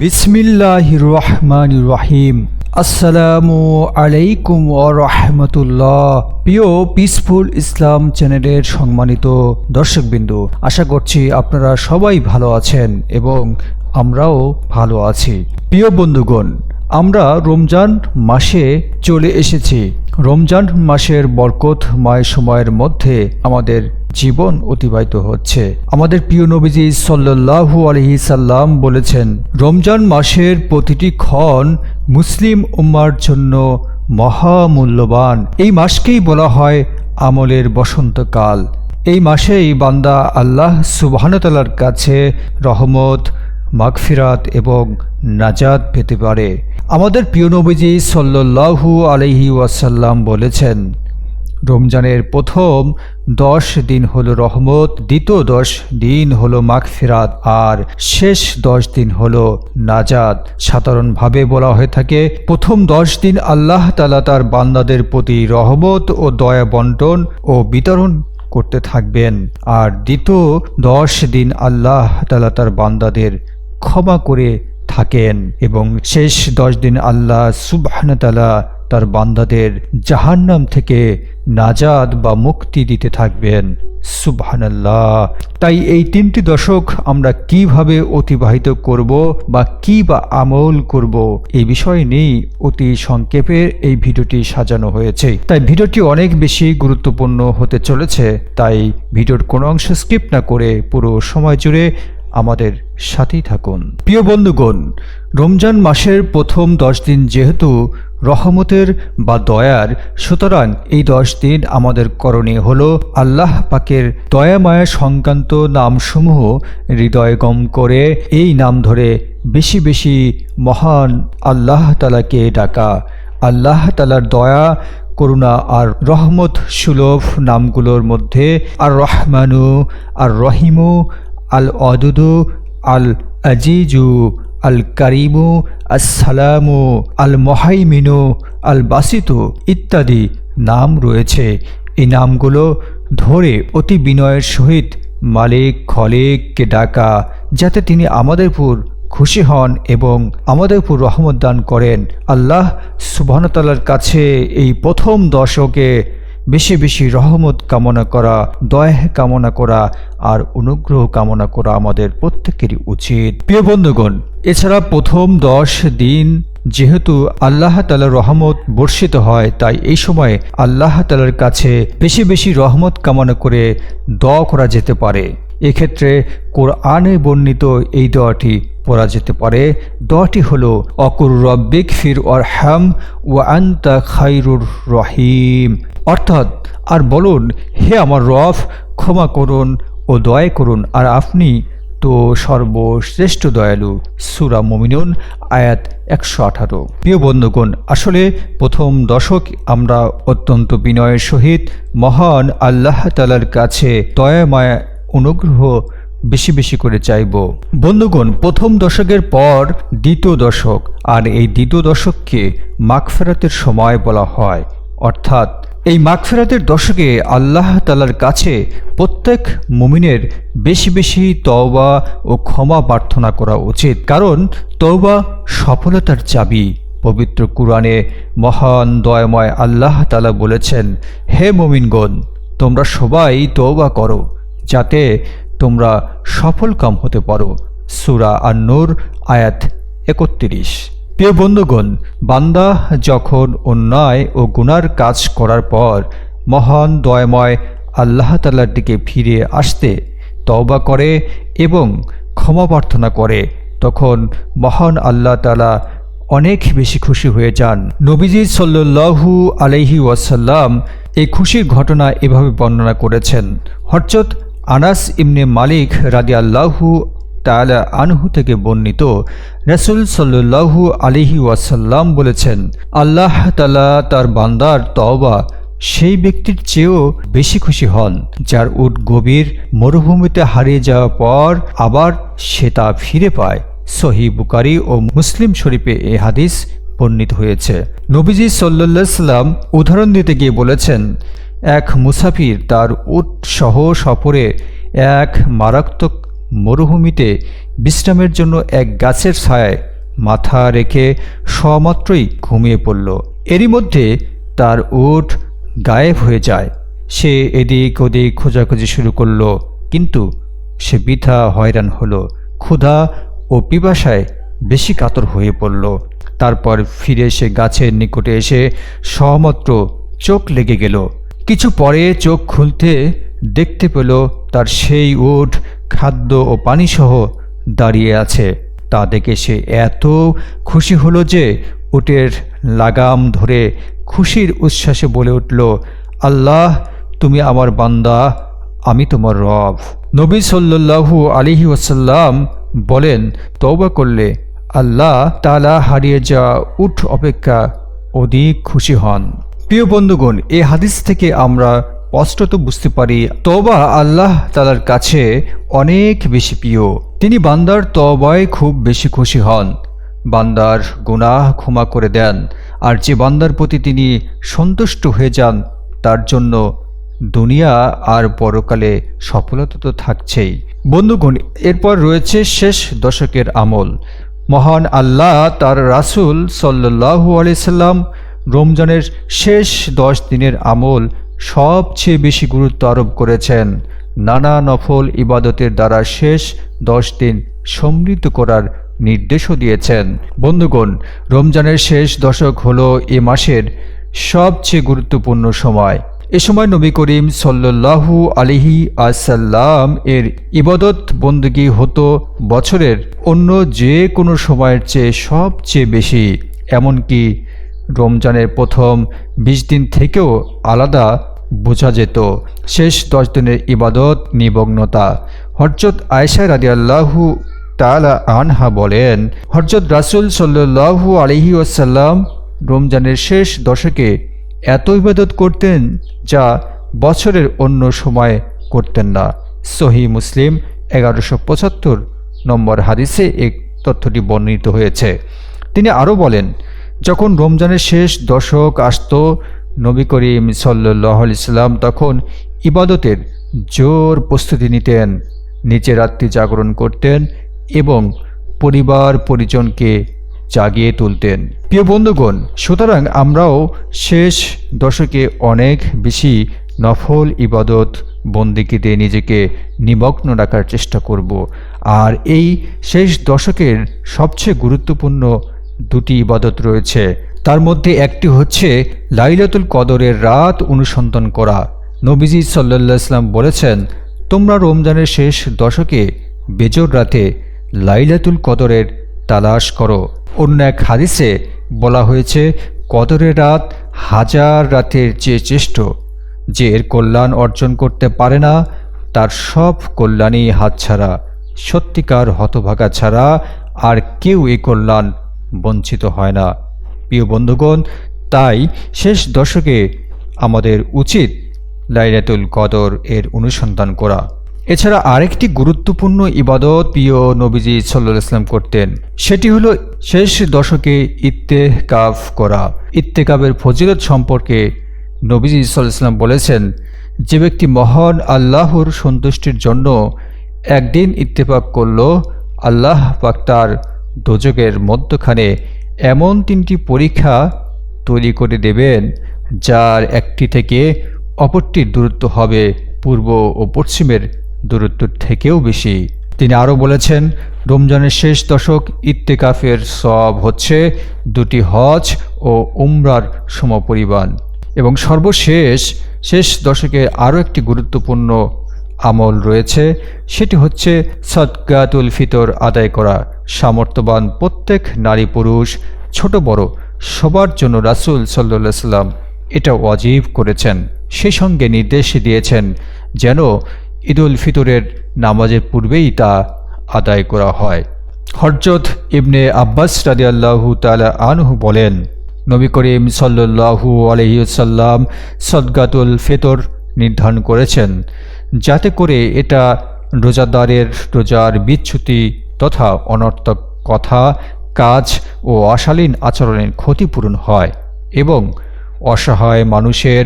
বিসমিল্লাহ রহমান রহিম আসসালামু আলাইকুম ও রহমতুল্লাহ। প্রিয় পিসফুল ইসলাম চ্যানেলের সম্মানিত দর্শকবিন্দু, আশা করছি আপনারা সবাই ভালো আছেন এবং আমরাও ভালো আছি। প্রিয় বন্ধুগণ, আমরা রমজান মাসে চলে এসেছি। রমজান মাসের বরকতময় সময়ের মধ্যে আমাদের জীবন অতিবাহিত হচ্ছে। আমাদের প্রিয় নবীজি সাল্লাহু আলহি সাল্লাম বলেছেন, রমজান মাসের প্রতিটি ক্ষণ মুসলিম উম্মার জন্য মহামূল্যবান। এই মাসকেই বলা হয় আমলের বসন্তকাল। এই মাসেই বান্দা আল্লাহ সুবাহতালার কাছে রহমত, মাগফিরাত এবং নাজাদ পেতে পারে। আমাদের প্রিয় নবীজি সাল্লাহু আলহি ওয়াসাল্লাম বলেছেন, রমজানের প্রথম দশ দিন হল রহমত, দ্বিতীয় দশ দিন হলো মাগফিরাত, আর শেষ দশ দিন হল নাজাদ সাধারণভাবে বলা হয়ে থাকে, প্রথম দশ দিন আল্লাহ তালা তার বান্দাদের প্রতি রহমত ও দয়া বন্টন ও বিতরণ করতে থাকবেন, আর দ্বিতীয় দশ দিন আল্লাহ তালা তার বান্দাদের ক্ষমা করে থাকেন এবং শেষ দশ দিন আল্লাহ সুবাহনতালা তার বান্দাদের জাহান্নাম থেকে নাজাদ বা মুক্তি দিতে থাকবেন। সুবহানাল্লাহ। তাই এই তিনটি দশক আমরা কীভাবে অতিবাহিত করব বা কি বা আমল করব এই বিষয় নিয়েই অতি সংক্ষেপে এই ভিডিওটি সাজানো হয়েছে। তাই ভিডিওটি অনেক বেশি গুরুত্বপূর্ণ হতে চলেছে, তাই ভিডিওর কোনো অংশ স্কিপ না করে পুরো সময় জুড়ে আমাদের সাথেই থাকুন। প্রিয় বন্ধুগণ, রমজান মাসের প্রথম দশ দিন যেহেতু রহমতের বা দয়ার, সুতরাং এই দশ দিন আমাদের করণীয় হল আল্লাহ পাকের দয়ামায়া সংক্রান্ত নামসমূহ হৃদয়গম করে এই নাম ধরে বেশি বেশি মহান আল্লাহ তালাকে ডাকা। আল্লাহ তালার দয়া, করুণা আর রহমত সুলভ নামগুলোর মধ্যে আর রহমানু আর রহিমু আল অদুদু আল আজিজু আল কারিমু আসসালামু আল মহাইমিনু আল বাসিতু ইত্যাদি নাম রয়েছে। এই নামগুলো ধরে অতি বিনয়ের সহিত মালিক, খলেককে ডাকা, যাতে তিনি আমাদের খুশি হন এবং আমাদের উপর রহমত দান করেন। আল্লাহ সুবাহতালার কাছে এই প্রথম দশকে বেশি বেশি রহমত কামনা করা, দয়া কামনা করা আর অনুগ্রহ কামনা করা আমাদের প্রত্যেকেরই উচিত। প্রিয় বন্ধুগণ, এছাড়া প্রথম দশ দিন যেহেতু আল্লাহ তালার রহমত বর্ষিত হয়, তাই এই সময় আল্লাহ তালার কাছে বেশি বেশি রহমত কামনা করে দোয়া করা যেতে পারে। এক্ষেত্রে কোরআনে বর্ণিত এই দোয়াটি পড়া যেতে পারে। দোয়াটি হল, অকুর রব্বিক ফির ওর হ্যাম ও আন্তা খাইরুর রহিম। অর্থাৎ, আর বলুন, হে আমার রফ ক্ষমা করুন ও দয়া করুন, আর আপনি তো সর্বশ্রেষ্ঠ দয়ালু। সুরা মমিনুন, আয়াত একশো আঠারো। প্রিয় বন্ধুগণ, আসলে প্রথম দশক আমরা অত্যন্ত বিনয়ের সহিত মহান আল্লাহ তালার কাছে দয়া মায়া অনুগ্রহ বেশি বেশি করে চাইব। বন্ধুগণ, প্রথম দশকের পর দ্বিতীয় দশক, আর এই দ্বিতীয় দশককে মাগফেরাতের সময় বলা হয়। অর্থাৎ এই মাগফেরাতের দশকে আল্লাহ তালার কাছে প্রত্যেক মুমিনের বেশি বেশি তওবা ও ক্ষমা প্রার্থনা করা উচিত। কারণ তওবা সফলতার চাবি। পবিত্র কুরআনে মহান দয়াময় আল্লাহ তালা বলেছেন, হে মুমিনগণ, তোমরা সবাই তওবা করো, যাতে তোমরা সফল কাম হতে পারো। সুরা আর আয়াত একত্রিশ। প্রিয় বন্ধুগণ, বান্দা যখন অন্যায় ও গুনার কাজ করার পর মহান দয়াময় আল্লাহ তাল্লার দিকে ফিরে আসতে তওবা করে এবং ক্ষমা প্রার্থনা করে, তখন মহান আল্লাহ তালা অনেক বেশি খুশি হয়ে যান। নবীজি সাল্লু আলহি ওয়াসাল্লাম এই খুশির ঘটনা এভাবে বর্ণনা করেছেন হরচত আনাস ইমনে মালিক রাদি আল্লাহু তালা আনহু থেকে বর্ণিত রসুল সাল্লু আলিহি ওয়াসাল্লাম বলেছেন, আল্লাহ তালা তার বান্দার তওবা সেই ব্যক্তির চেয়েও বেশি খুশি হন, যার উট গভীর মরুভূমিতে হারিয়ে যাওয়ার পর আবার সে তা ফিরে পায়। সহি বুকারি ও মুসলিম শরীফে এ হাদিস বর্ণিত হয়েছে। নবীজি সাল্লা সাল্লাম উদাহরণ দিতে গিয়ে বলেছেন, এক মুসাফির তার উট সহ সফরে এক মারাত্মক মরুভূমিতে বিশ্রামের জন্য এক গাছের ছায়ায় মাথা রেখে সমাত্রই ঘুমিয়ে পড়ল। এরই মধ্যে তার উট গায়েব হয়ে যায়। সে এদিক ওদিক খোঁজাখুঁজি শুরু করল, কিন্তু সে বৃথা হয়রান হলো, ক্ষুধা ও পিপাসায় বেশি কাতর হয়ে পড়ল। তারপর ফিরে সে গাছের নিকটে এসে সহমাত্র চোখ লেগে গেল। কিছু পরে চোখ খুলতে দেখতে পেল তার সেই উট খাদ্য ও পানিসহ দাঁড়িয়ে আছে। তা দেখে সে এত খুশি হলো যে উটের লাগাম ধরে খুশির উচ্ছ্বাসে বলে উঠল, আল্লাহ, তুমি আমার বান্দা, আমি তোমার রব। নবী সাল্লাল্লাহু আলিহি ওয়াসাল্লাম বলেন, তওবা করলে আল্লাহ তালা হারিয়ে যাওয়া উঠ অপেক্ষা অধিক খুশি হন। প্রিয় বন্ধুগণ এই হাদিস থেকে আমরা স্পষ্টত বুঝতে পারি তবা আল্লাহ তালার কাছে অনেক বেশি প্রিয়। তিনি বান্দার তবায় খুব বেশি খুশি হন। বান্দার গুনাহ ক্ষমা করে দেন, আর যে বান্দার প্রতি তিনি সন্তুষ্ট হয়ে যান, তার জন্য দুনিয়া আর পরকালে সফলতা তো থাকছেই। বন্ধুগণ, এরপর রয়েছে শেষ দশকের আমল। মহান আল্লাহ তার রাসুল সাল্লাহু আলিয়াল্লাম রমজানের শেষ দশ দিনের আমল সবচেয়ে বেশি গুরুত্ব আরোপ করেছেন। নানা নফল ইবাদতের দ্বারা শেষ দশ দিন সমৃদ্ধ করার নির্দেশও দিয়েছেন। বন্ধুগণ, রমজানের শেষ দশক হল এ মাসের সবচেয়ে গুরুত্বপূর্ণ সময়। এ সময় নবী করিম সাল্লাল্লাহু আলিহি আসাল্লাম এর ইবাদত বন্দগি হতো বছরের অন্য যে কোনো সময়ের চেয়ে সবচেয়ে বেশি। এমনকি রমজানের প্রথম বিশ দিন থেকেও আলাদা বোঝা যেত, শেষ দশ দিনের ইবাদত নিমগ্নতা। হরজত আয়সা রাদিয়াল্লাহু তালা আনহা বলেন হরজত রাসুল সাল্লাহু আলহি ওয়াসাল্লাম রমজানের শেষ দশকে এত ইবাদত করতেন যা বছরের অন্য সময় করতেন না। সহি মুসলিম এগারোশো পঁচাত্তর নম্বর হাদিসে এক তথ্যটি বর্ণিত হয়েছে। তিনি আরও বলেন, যখন রমজানের শেষ দশক আসত নবী করিম সাল্লাহ ইসলাম তখন ইবাদতের জোর প্রস্তুতি নিতেন, নিচে রাত্রি জাগরণ করতেন এবং পরিবার পরিজনকে জাগিয়ে তুলতেন। প্রিয় বন্ধুগণ, সুতরাং আমরাও শেষ দশকে অনেক বেশি নফল ইবাদত বন্দিকিতে নিজেকে নিমগ্ন রাখার চেষ্টা করব। আর এই শেষ দশকের সবচেয়ে গুরুত্বপূর্ণ দুটি ইবাদত রয়েছে তার মধ্যে একটি হচ্ছে লাইলাতুল কদরের রাত অনুসন্ধান করা। নবীজি সাল্লা ইসলাম বলেছেন, তোমরা রমজানের শেষ দশকে বেজর রাতে লাইলাতুল কদরের তালাশ করো। অন্য এক হাদিসে বলা হয়েছে, কদরের রাত হাজার রাতের চেয়ে চেষ্ট যে এর কল্যাণ অর্জন করতে পারে না, তার সব কল্যাণই হাতছাড়া। সত্যিকার হতভাগা ছাড়া আর কেউ এই কল্যাণ বঞ্চিত হয় না। প্রিয় বন্ধুগণ, তাই শেষ দশকে আমাদের উচিত লাইলাতুল কদর এর অনুসন্ধান করা। এছাড়া আরেকটি গুরুত্বপূর্ণ ইবাদত প্রিয় নবীজি সাল্লাহ ইসলাম করতেন, সেটি হলো শেষ দশকে ইত্তেকাফ করা। ইত্তেকাবের ফজিলত সম্পর্কে নবীজি সাল্লাহ ইসলাম বলেছেন, যে ব্যক্তি মহান আল্লাহর সন্তুষ্টির জন্য একদিন ইত্তেফাক করল, আল্লাহ পাক তার দোজকের মধ্যখানে এমন তিনটি পরীক্ষা তৈরি করে দেবেন, যার একটি থেকে অপরটির দূরত্ব হবে পূর্ব ও পশ্চিমের দূরত্ব থেকেও বেশি। তিনি আরও বলেছেন, রমজানের শেষ দশক ইত্তেকাফের সব হচ্ছে দুটি হজ ও উমরার সমপরিমাণ। এবং সর্বশেষ শেষ দশকে আরও একটি গুরুত্বপূর্ণ আমল রয়েছে, সেটি হচ্ছে সদকাতুল ফিতর আদায় করা। সামর্থ্যবান প্রত্যেক নারী পুরুষ, ছোট বড়, সবার জন্য রাসুল সাল্লা সাল্লাম এটা অজীব করেছেন। সেই সঙ্গে নির্দেশ দিয়েছেন যেন ঈদুল ফিতরের নামাজের পূর্বেই তা আদায় করা হয়। হরজত ইবনে আব্বাস রাদিয়াল্লাহু তালা আনহু বলেন, নবী করিম সাল্লু আলহিসাল্লাম সদগাতুল ফেতর নির্ধারণ করেছেন, যাতে করে এটা রোজাদারের রোজার বিচ্যুতি তথা অনর্থক কথা, কাজ ও অশালীন আচরণের ক্ষতিপূরণ হয় এবং অসহায় মানুষের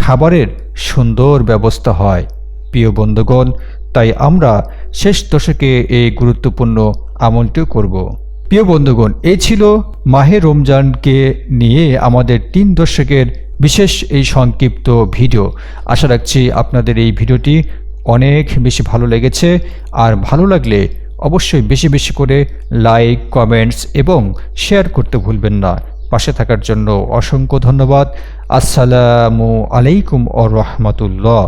খাবারের সুন্দর ব্যবস্থা হয়। প্রিয় বন্ধুগণ, তাই আমরা শেষ দশকে এই গুরুত্বপূর্ণ আমলটিও করব। প্রিয় বন্ধুগণ এই ছিল মাহে রমজানকে নিয়ে আমাদের তিন দশকের বিশেষ এই সংক্ষিপ্ত ভিডিও। আশা রাখছি আপনাদের এই ভিডিওটি অনেক বেশি ভালো লেগেছে। আর ভালো লাগলে অবশ্যই বেশি বেশি করে লাইক কমেন্টস এবং শেয়ার করতে ভুলবেন না। পাশে থাকার জন্য অসংখ্য ধন্যবাদ। আসসালামু আলাইকুম ও রহমতুল্লাহ